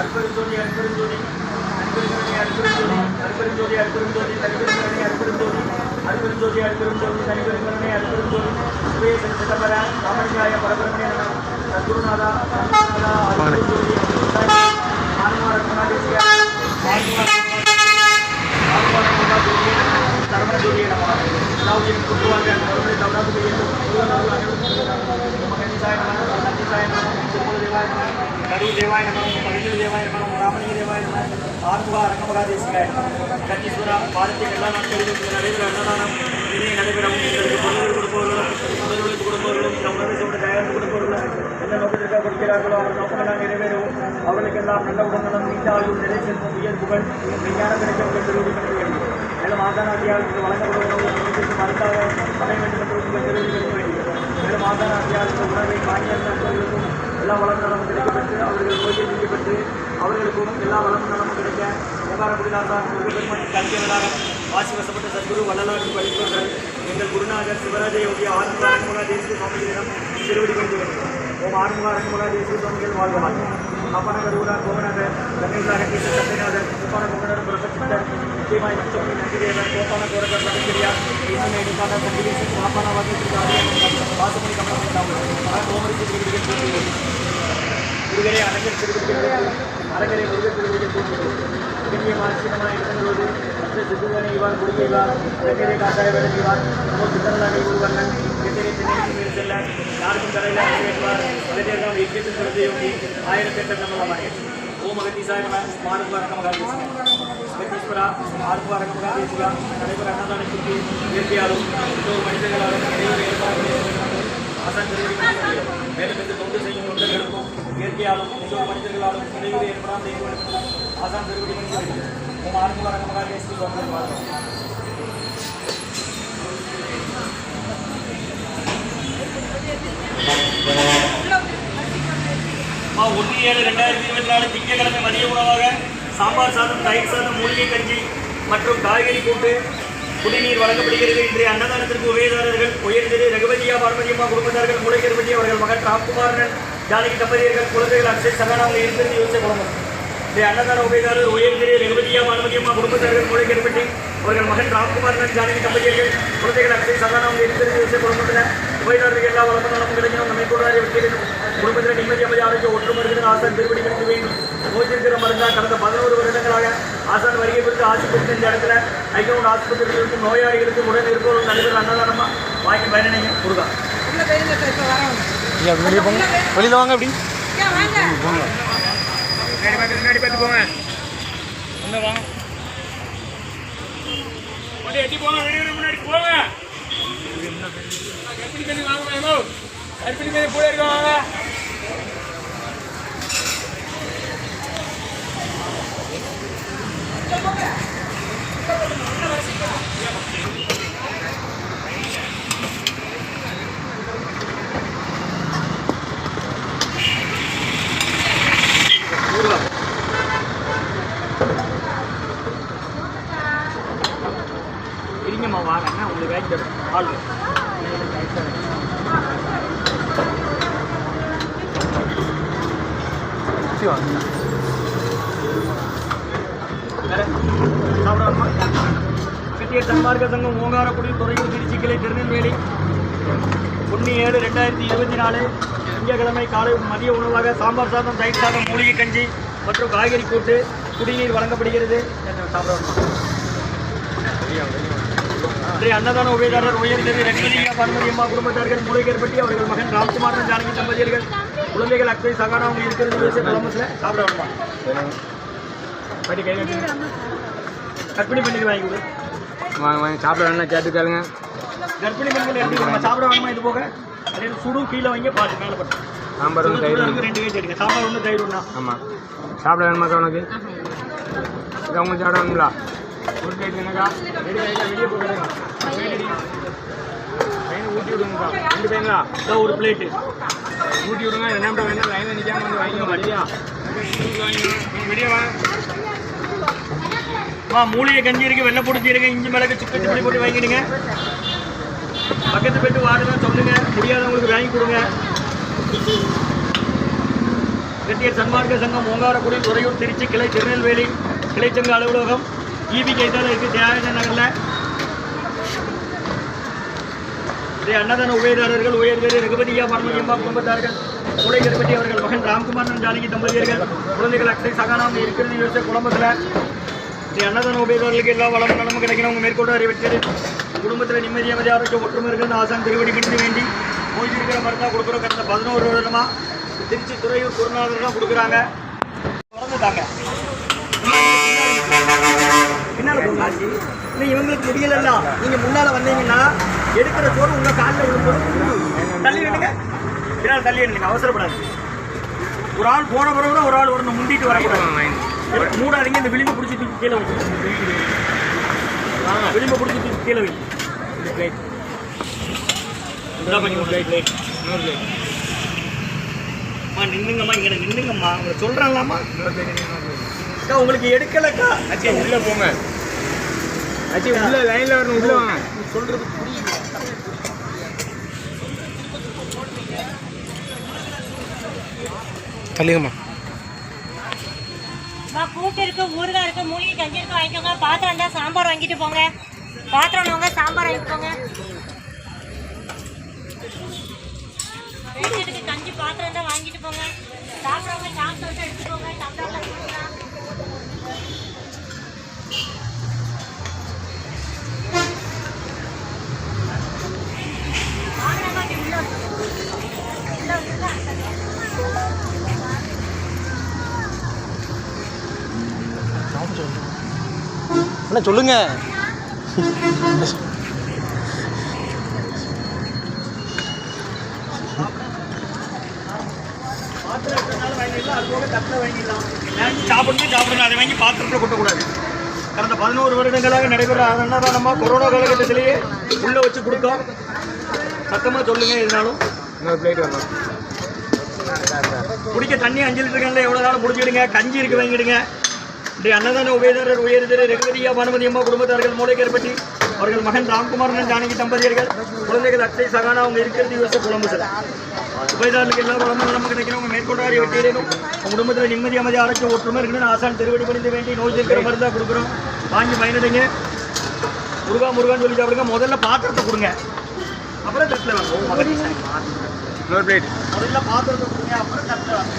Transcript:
అర్పరించోని అర్పరించోని అర్పరించోని అర్పరించోని అర్పరించోని అర్పరించోని తనికరించని అర్పరించోని అర్పరించోని అర్పరించోని తనికరించని అర్పరించోని శివే సంచతపర కామనికాయ పరబ్రహ్మే నమ సద్గురునాథ అర్పరించోని మానవ రక్షణ దేశీయ మానవ రక్షణ దేశీయ ధర్మ జోడియ నమ ನಾವು ಏನು ಕೊಡುವಾಗ ಅವರೇ ದೌಡಾಗುವುದು கரூர் தேவாய நம மகிழ்ச்சி தேவாய நம ராமலிங்க தேவாய நம ஆறுமுக அரங்கமகாதேசிகாய கத்தீஸ்வரா பாரதிய எல்லா நாட்களிலும் நடைபெற அன்னதானம் இனிய நடைபெறவும் எங்களுக்கு பொருள்கள் கொடுப்பவர்களும் முதல்களுக்கு கொடுப்பவர்களும் நம் உணவை சோடு தயாரித்து கொடுப்பவர்களும் எந்த நோக்கத்திற்காக கொடுக்கிறார்களோ அவர் நோக்கமெல்லாம் நிறைவேறவும் அவர்களுக்கெல்லாம் நல்ல உடல்நலம் நீண்ட ஆயுள் நிலை செல்வம் உயர் புகழ் விஞ்ஞான கிடைக்க உங்கள் தெரிவிக்க வேண்டும் மேலும் ஆசானாத்தியாருக்கு வழங்கப்படும் உணவு சமயத்திற்கு மருந்தாக அமைய வேண்டும் என்று உங்கள் தெரிவிக்க வேண்டும் மேலும் ஆசானாத்தியாருக்கு உணவை காணியல் நண்பர்களுக்கும் எல்லா வளம் நலமும் கிடைக்கப்பெற்று அவர்கள் கோயில் செய்யப்பட்டு அவர்களுக்கும் எல்லா வளமும் நலமும் கிடைக்க. உங்கார முருகப்பெருமான் கல்வியவராக வாசி வசப்பட்ட சத்குரு வள்ளலாருக்கு வழிபவர்கள் எங்கள் குருநாதர் சிவராஜ யோகி ஆறுமுக அரங்கமலா தேசிய சுவாமிகளிடம் திருவடி கொண்டு வருகிறோம் ஓம் ஆறுமுக அரங்கமலா தேசிய சுவாமிகள் வாழ்வார் அப்பன கருவூரா கோவநகர் கணேசாக கீச சத்யநாதர் உப்பான குமரர் பிரபச்சித்தர் முக்கியமாய் லட்சுமி நந்திதேவன் கோப்பான கோரகர் பதக்கிரியா இன்னும் எடுக்கான சங்கிலீசி பாப்பான வகைக்கு வாசமணி கமலம் கோமரிக்கு திருவிடிகள் போட்டுள்ளது ಹುಡುಗರೇ ಅರಗರೆ ತಿರುಗುತ್ತಿದ್ದರೆ ಅರಗರೆ ಹುಡುಗ ತಿರುಗುವುದಕ್ಕೆ ನಿಮಗೆ ಮಾನಸಿಕ ಇಟ್ಕೊಂಡಿರೋದು ಮತ್ತೆ ಸಿದ್ಧುವನೇ ಇವಾಗ ಹುಡುಗಿ ಇವಾಗ ಬೇರೆ ಕಾಸಾಯ ಬೆಳೆದು ಇವಾಗ ನಮ್ಮ ಸಿದ್ಧನಾಗಿ ಹುಡುಗನ್ನ ಬೇರೆ ತಿಳಿಸಿಲ್ಲ ಯಾರಿಗೂ ಕರೆಯಿಲ್ಲ ಅದೇ ನಾವು ವಿದ್ಯುತ್ ಕರೆದೇ ಹೋಗಿ ಆಯ್ಕೆ ಬೇಕಂತ ನಮ್ಮ ಮಾಡಿ ಓಂ ಅಗತೀಸಾಯ ಮಾನವ ನಮಗಾಗಿ వెంకటేశ్వర ఆత్మవారకంగా తీసుగా అనేక రకాలని చుట్టి నిర్ణయాలు ఎంతో మనిషి అసంఖ్య వేల పెద్ద తొమ్మిది సైన్యం ఉండగలకు இயற்கையாலும் இன்னொரு மனிதர்களாலும் இடையூறு ஏற்படாமல் செய்ய வேண்டும் ஆசான் திருவடி மனித உம் ஆறுமுக ரங்கமகாதேஸ்வரி வாழ்க்கை ஒன்று ஏழு ரெண்டாயிரத்தி இருபத்தி நாலு திங்கட்கிழமை மதிய உணவாக சாம்பார் சாதம் தயிர் சாதம் மூலிகை கஞ்சி மற்றும் காய்கறி கூட்டு குடிநீர் வழங்கப்படுகிறது. இன்றைய அன்னதானத்திற்கு உபயதாரர்கள் உயர்திரு ரகுபதியா பார்வதியம்மா குடும்பத்தார்கள் மூளைகர்பதி அவர்கள் மகன் ராம்குமாரன். ஜானகி தம்பதியர்கள் குழந்தைகள் அக்ஷய் சகானாவில் இருக்கிறது யோசிச்ச குடும்பம் இன்றைய அன்னதான உபயதாரர் உயர்திரு ரகுபதியா பார்வதியம்மா குடும்பத்தார்கள் மூளைகர்பதி அவர்கள் மகன் ராம்குமார் ராம்குமாரன் ஜானகி தம்பதியர்கள் குழந்தைகள் அக்ஷய் சகானாவில் இருக்கிறது யோசிச்ச குடும்பத்தில் உபயதாரர்கள் எல்லா வளமும் நலமும் கிடைக்கணும். நம்மை கூடாது வெற்றி குடும்பத்தில் நிம்மதி அமைதி ஆரோக்கிய ஒற்று மருந்துகள் ஆசான் திருப்படி கிடைக்க வேண்டும். நோய்த்திருக்கிற மருந்தா கடந்த பதினோரு வருடங்களாக ஆசான் வருகை பெற்று ஆசி பெற்று இந்த இடத்துல ஐகவுண்ட் ஆஸ்பத்திரியில் இருக்கும் நோயாளிகளுக்கு உடன் இருப்பவர்கள் நடைபெற அன்னதானமாக வாங்கி பயனடைங்க. முருகா. நீங்கள் போயிருங்க வெளியே போங்க. வெளியில் வாங்க அப்படி. போங்க. வாங்க முன்னாடி பார்த்து முன்னாடி பார்த்து போங்க வந்து வாங்க எட்டி போங்க முன்னாடி போங்க கற்பிணி தண்ணி வாங்க கற்பிணி தண்ணி கூட இருக்க வாங்க இருங்கம்மா வாங்க உங்களுக்கு வேலை ஆள் சுற்றி வாங்க வேற சன்மார்க்க சங்கம் ஓங்காரக்குடி துறையூர் திருச்சி கிளை திருநெல்வேலி ஒன்று ஏழு ரெண்டாயிரத்தி இருபத்தி நாலு திங்கட்கிழமை காலை மதிய உணவாக சாம்பார் சாதம் தயிர் சாதம் மூலிகை கஞ்சி மற்றும் காய்கறி கூட்டு குடிநீர் வழங்கப்படுகிறது. இன்றைய அன்னதான உபயதாரர் உயர்ந்தது ரகுபதியா பன்மதியம்மா குடும்பத்தார்கள் மூலிகைப்பட்டி அவர்கள் மகன் ராம்குமாரன் ஜானகி தம்பதியர்கள் குழந்தைகள் அக்கறை சகானா அவங்க இருக்கிறது கிளம்புல சாப்பிட வேணுமா பட்டி கை கற்பிணி பண்ணி வாங்கி கொடு. வாங்க வாங்க. சாப்பிட வேணா கேட்டு கேளுங்க. கர்ப்பிணி பெண்கள் எப்படி நம்ம சாப்பிட வேணுமா இது போக? அதே சுடு கீழே வாங்கி பாட்டு மேலே பட்டு. சாம்பார் ஒன்று தயிர் ரெண்டு கேஜி எடுங்க சாம்பார் ஒன்று தயிர் ஒன்றா ஆமாம் சாப்பிட வேணுமாக்கா உனக்கு? உங்களுக்கு சாப்பிட வேணுங்களா ஒரு கேட்டு என்னக்கா வெளியே பையனை ஊட்டி விடுங்கப்பா ரெண்டு பையனா இதோ ஒரு பிளேட்டு ஊட்டி விடுங்க. என்ன வேணாம்? லைனில் நிற்காம வந்து வாங்கிக்க மாட்டியா வெளியே வா. மூலிகை கஞ்சி இருக்கு. வெள்ளை பொடிச்சி இருக்கு. இஞ்சி மிளகு சிக்கன் சிப்படி போட்டு வாங்கிடுங்க. பக்கத்து போயிட்டு வாடுங்க சொல்லுங்க. முடியாதவங்களுக்கு வாங்கி கொடுங்க. செட்டியர் சன்மார்க்க சங்கம் ஓங்காரக்குடி துறையூர் திருச்சி கிளை திருநெல்வேலி கிளைச்சங்க அலுவலகம் ஈபி கைத்தால இருக்கு. தியாகராஜ நகரில். அதே அன்னதான உபயதாரர்கள் உயர்வேறு ரகுபதியா பரமதியம்மா குடும்பத்தார்கள் மூளை கருப்பட்டி அவர்கள் மகன் ராம்குமார் ஜானகி தம்பதியர்கள் குழந்தைகள் அக்ஷய் சகானாம் இருக்கிறது யோசிச்ச குடும்பத்தில் ஸ்ரீ அன்னதான உபயதாரர்களுக்கு எல்லா வளமும் நலமும் கிடைக்கணும் மேற்கொண்டு அறிவித்தது குடும்பத்தில் நிம்மதி அமைதி ஆரோக்கியம் ஒற்றுமை ஆசான் திருவடி பிடித்து வேண்டி நோய் இருக்கிற மருந்தா கொடுக்குறோம் கடந்த பதினோரு வருடமா திருச்சி துறையூர் குருநாதர்லாம் கொடுக்குறாங்க வளர்ந்துட்டாங்க என்ன இவங்களுக்கு தெரியலன்னா நீங்க முன்னால வந்தீங்கன்னா எடுக்கிற சோறு உங்க காலில் விழும்போது தள்ளி நின்னுங்க பின்னால் தள்ளி நின்னுங்க அவசரப்படாது. ஒரு ஆள் போன பிறகு ஒரு ஆள் வரணும் முந்திட்டு வரக்கூடாது. மூடாதீங்க. இந்த விளிம்பு பிடிச்சி தூக்கி கீழே வைங்க. விளிம்பு பிடிச்சி தூக்கி கீழே வைங்க. இந்த பிளேட் நின்னுங்கம்மா இங்கே நின்னுங்கம்மா உங்களை பிளேட் அக்கா உங்களுக்கு எடுக்கலக்கா. அச்சி உள்ள போங்க. அச்சி உள்ள லைன்ல வரணும். உள்ள வாங்க. சொல்றது புரியுது. தள்ளிங்கம்மா அம்மா, கூட்டு இருக்கு ஊறுகாய் இருக்கு மூலிகை கஞ்சி இருக்கு வாங்கிக்கோங்க. பாத்திரம் இருந்தா சாம்பார் வாங்கிட்டு போங்க. பாத்திரம் வாங்க சாம்பார் வாங்கிட்டு போங்க. பேசியதுக்கு கஞ்சி பாத்திரம் இருந்தா வாங்கிட்டு போங்க. சாப்பிட்றவங்க சாப்பிட்டு அண்ணா சொல்லுங்க. வாங்கி சாப்பிடணும் அதை வாங்கி பாத்திரத்தில் கொட்டக்கூடாது கடந்த பதினோரு வருடங்களாக நடைபெற அன்னதானமாக கொரோனா காலகட்டத்திலேயே உள்ளே வச்சு கொடுத்தோம் சத்தமாக சொல்லுங்க எதுனாலும் பிளேட் குடிக்க தண்ணி அஞ்சு லிட்டர் எவ்வளோ நாளும் முடிச்சிடுங்க கஞ்சி இருக்கு வாங்கிடுங்க. இன்றைய அன்னதான உபயதாரர் உயர்திரு ரகுபதியா பானுமதி அம்மா குடும்பத்தார்கள் மூளைக்கருப்பட்டி அவர்கள் மகன் ராம்குமாரன் ஜானகி தம்பதியர்கள் குழந்தைகள் அக்ஷய் சகானா அவங்க இருக்கிறது யோசிச்ச குழம்பு சார் உபயதாரர்களுக்கு எல்லா வளமும் நம்ம கிடைக்கணும். உங்க மேற்கொண்டாரி வெட்டியிடணும் உங்க குடும்பத்தில் நிம்மதி அமைதி ஆரோக்கியம் ஒற்றுமை இருக்கணும்னு ஆசான் திருவடி பணிந்து வேண்டி நோய் தீர்க்கிற மருந்தா கொடுக்குறோம். வாங்கி பயனடைங்க. முருகா முருகான்னு சொல்லி சாப்பிடுங்க முதல்ல பாத்திரத்தை கொடுங்க. அப்புறம் தட்டில் வாங்க. முதல்ல பாத்திரத்தை கொடுங்க அப்புறம் தட்டில் வாங்க.